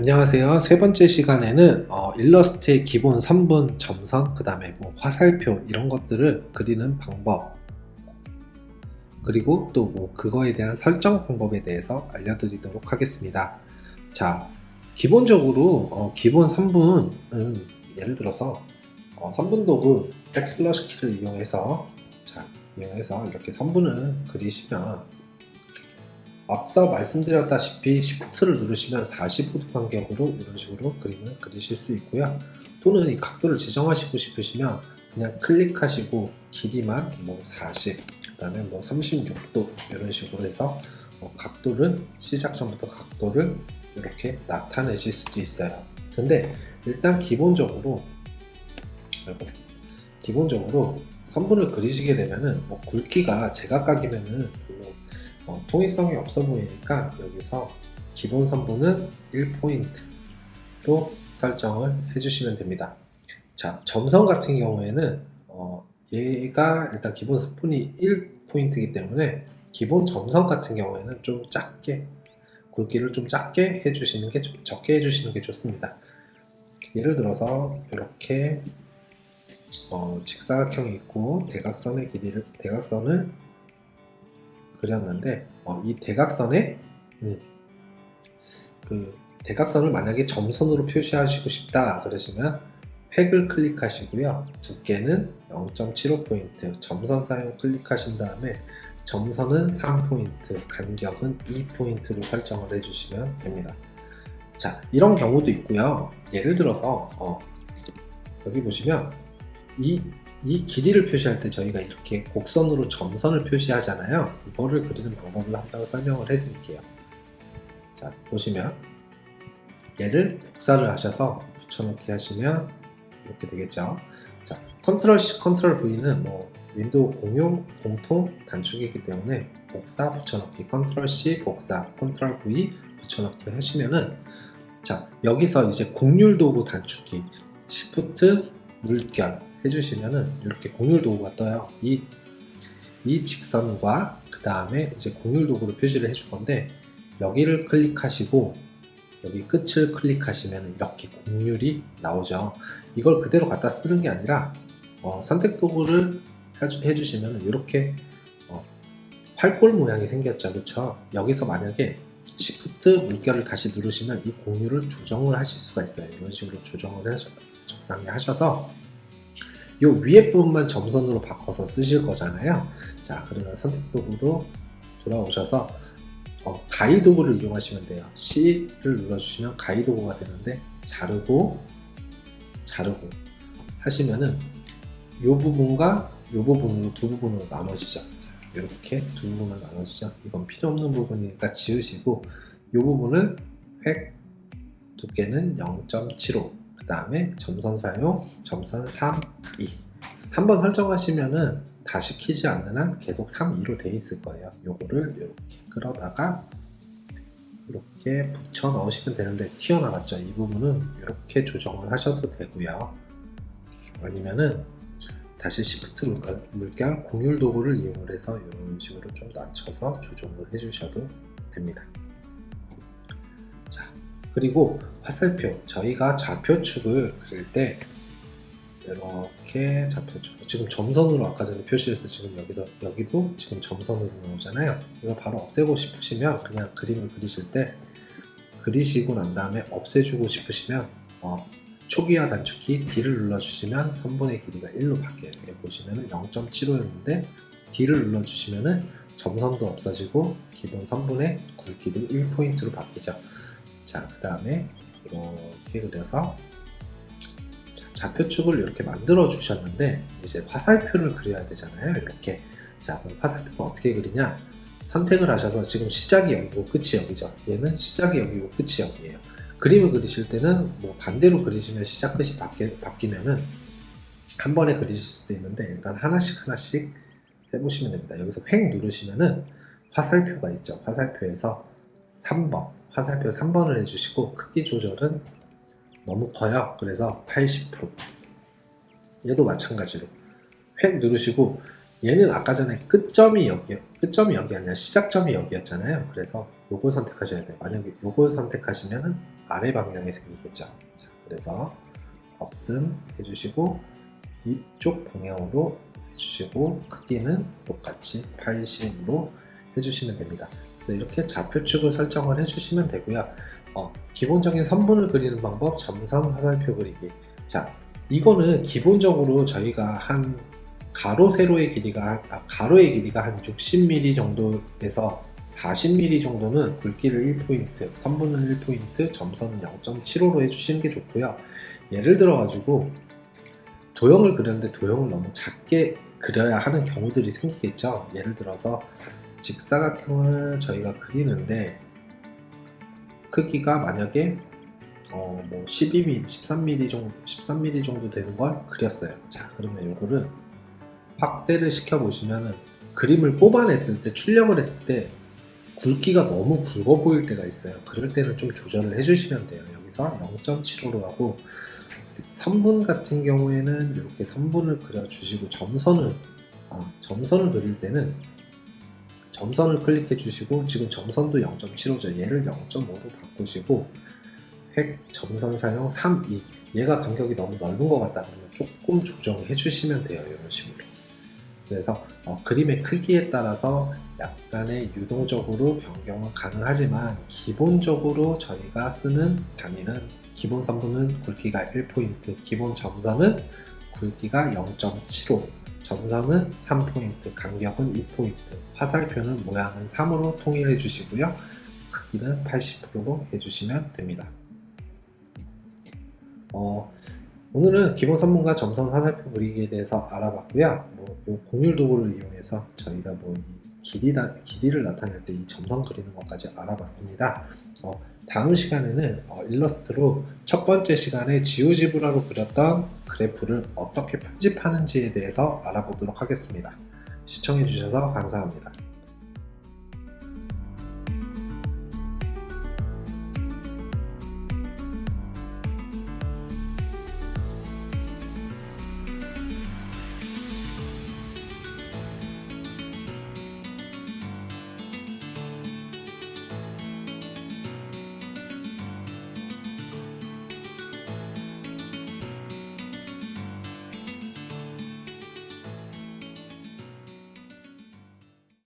안녕하세요. 세 번째 시간에는 어, 일러스트의 기본 3분 점선, 그 다음에 뭐 화살표 이런 것들을 그리는 방법, 그리고 또 뭐 그거에 대한 설정 방법에 대해서 알려드리도록 하겠습니다. 자, 기본적으로 어, 기본 3분은 예를 들어서 어, 3분 도구 백슬러시 키를 이용해서 자, 이용해서 이렇게 3분을 그리시면 앞서 말씀드렸다시피 Shift를 누르시면 45도 간격으로 이런 식으로 그림을 그리실 수 있고요. 또는 이 각도를 지정하시고 싶으시면 그냥 클릭하시고 길이만 뭐 40, 그 다음에 뭐 36도 이런 식으로 해서 어, 각도를 시작점부터 각도를 이렇게 나타내실 수도 있어요. 근데 일단 기본적으로 기본적으로 선분을 그리시게 되면은 뭐 굵기가 제각각이면은 어, 통일성이 없어 보이니까 여기서 기본 선분은 1포인트로 설정을 해주시면 됩니다. 자, 점선 같은 경우에는 어, 얘가 일단 기본 선분이 1포인트이기 때문에 기본 점선 같은 경우에는 좀 작게 굵기를 좀 작게 해주시는 게 좋- 적게 해주시는 게 좋습니다. 예를 들어서 이렇게 어, 직사각형이 있고 대각선의 길이를 대각선을 그렸는데 어, 이 대각선에 음, 그 대각선을 만약에 점선으로 표시하시고 싶다 그러시면 획을 클릭하시고요. 두께는 0.75포인트 점선 사용 클릭하신 다음에 점선은 3포인트 간격은 2포인트로 설정을 해주시면 됩니다. 자 이런 경우도 있고요. 예를 들어서 어, 여기 보시면 이, 이 길이를 표시할 때 저희가 이렇게 곡선으로 점선을 표시하잖아요. 이거를 그리는 방법을 한번 설명을 해드릴게요. 자, 보시면 얘를 복사를 하셔서 붙여넣기 하시면 이렇게 되겠죠. 자, 컨트롤 C, 컨트롤 V는 뭐 윈도우 공용 공통 단축이기 때문에 복사 붙여넣기, 컨트롤 C 복사, 컨트롤 V 붙여넣기 하시면은 자 여기서 이제 공률 도구 단축키, 시프트 물결 해주시면은 이렇게 공률 도구가 떠요. 이, 이 직선과 그 다음에 이제 공률 도구를 표시를 해줄 건데 여기를 클릭하시고 여기 끝을 클릭하시면 이렇게 공률이 나오죠. 이걸 그대로 갖다 쓰는 게 아니라 어, 선택 도구를 해주- 해주시면 이렇게 어, 활골 모양이 생겼죠. 그렇죠? 여기서 만약에 시프트 물결을 다시 누르시면 이 공률을 조정을 하실 수가 있어요. 이런 식으로 조정을 해서 적당히 하셔서 이 위에 부분만 점선으로 바꿔서 쓰실 거잖아요. 자, 그러면 선택 도구로 돌아오셔서 어, 가위 도구를 이용하시면 돼요. C를 눌러주시면 가위 도구가 되는데 자르고 자르고 하시면은 이 부분과 이 부분으로 두 부분으로 나눠지죠. 자, 이렇게 두 부분으로 나눠지죠. 이건 필요 없는 부분이니까 지우시고 이 부분은 획 두께는 0.75. 그 다음에 점선 사용 점선 3, 2. 한번 설정하시면은 다시 키지 않는 한 계속 3, 2로 돼 있을 거예요. 요거를 이렇게 끌어다가 이렇게 붙여 넣으시면 되는데 튀어나갔죠. 이 부분은 이렇게 조정을 하셔도 되고요. 아니면은 다시 시프트 물결, 공률 도구를 이용을 해서 이런 식으로 좀 낮춰서 조정을 해주셔도 됩니다. 자, 그리고 화살표 저희가 좌표축을 그릴 때 이렇게 좌표축 지금 점선으로 아까 전에 표시해서 지금 여기도 여기도 지금 점선으로 나오잖아요. 이거 바로 없애고 싶으시면 그냥 그림을 그리실 때 그리시고 난 다음에 없애주고 싶으시면 어, 초기화 단축키 D를 눌러주시면 선분의 길이가 1로 바뀌어요. 여기 보시면은 0.75였는데 D를 눌러주시면은 점선도 없어지고 기본 선분의 굵기도 1포인트로 바뀌죠. 자, 그 다음에 이렇게 그려서 자, 좌표축을 이렇게 만들어 주셨는데 이제 화살표를 그려야 되잖아요. 이렇게 자, 그럼 화살표가 어떻게 그리냐? 선택을 하셔서 지금 시작이 여기고 끝이 여기죠. 얘는 시작이 여기고 끝이 여기예요. 그림을 그리실 때는 뭐 반대로 그리시면 시작 끝이 바뀌, 바뀌면은 한 번에 그리실 수도 있는데 일단 하나씩 하나씩 해보시면 됩니다. 여기서 획 누르시면은 화살표가 있죠. 화살표에서 3번 화살표 3번을 해주시고 크기 조절은 너무 커요. 그래서 80% 얘도 마찬가지로 획 누르시고 얘는 아까 전에 끝점이 여기 끝점이 여기 아니라 시작점이 여기였잖아요. 그래서 요걸 선택하셔야 돼요. 만약에 요걸 선택하시면은 아래 방향에 생기겠죠. 자, 그래서 억슴 해주시고 이쪽 방향으로 해주시고 크기는 똑같이 80으로 해주시면 됩니다. 이렇게 좌표축을 설정을 해주시면 되고요. 어, 기본적인 선분을 그리는 방법 점선 화살표 그리기. 자, 이거는 기본적으로 저희가 한 가로 세로의 길이가 한- 아, 가로의 길이가 한 60mm 정도에서 40mm 정도는 굵기를 1포인트, 선분은 1포인트, 점선은 0.75로 해주시는 게 좋고요. 예를 들어 가지고 도형을 그렸는데 도형을 너무 작게 그려야 하는 경우들이 생기겠죠. 예를 들어서 직사각형을 저희가 그리는데 크기가 만약에 어, 뭐 12mm, 13mm 정도, 13mm 정도 되는 걸 그렸어요. 자, 그러면 요거를 확대를 시켜 보시면은 그림을 뽑아냈을 때 출력을 했을 때 굵기가 너무 굵어 보일 때가 있어요. 그럴 때는 좀 조절을 해주시면 돼요. 여기서 0.75로 하고 3분 같은 경우에는 이렇게 3분을 그려주시고 점선을 아, 점선을 그릴 때는 점선을 클릭해 주시고 지금 점선도 0.75죠. 얘를 0.5로 바꾸시고 획 점선 사용 3, 2 얘가 간격이 너무 넓은 것 같다 그러면 조금 조정해 주시면 돼요. 이런 식으로. 그래서 어, 그림의 크기에 따라서 약간의 유동적으로 변경은 가능하지만 기본적으로 저희가 쓰는 단위는 기본 선분은 굵기가 1포인트, 기본 점선은 굵기가 0.75, 점선은 3포인트, 간격은 2포인트, 화살표는 모양은 3으로 통일해 주시고요. 크기는 80%로 해주시면 됩니다. 어, 오늘은 기본 선분과 점선 화살표 그리기에 대해서 알아봤고요. 뭐, 요 공률 도구를 이용해서 저희가 뭐, 이 길이다, 길이를 나타낼 때 이 점선 그리는 것까지 알아봤습니다. 어, 다음 시간에는 어, 일러스트로 첫 번째 시간에 지오지브라로 그렸던 그래프를 어떻게 편집하는지에 대해서 알아보도록 하겠습니다. 시청해주셔서 감사합니다.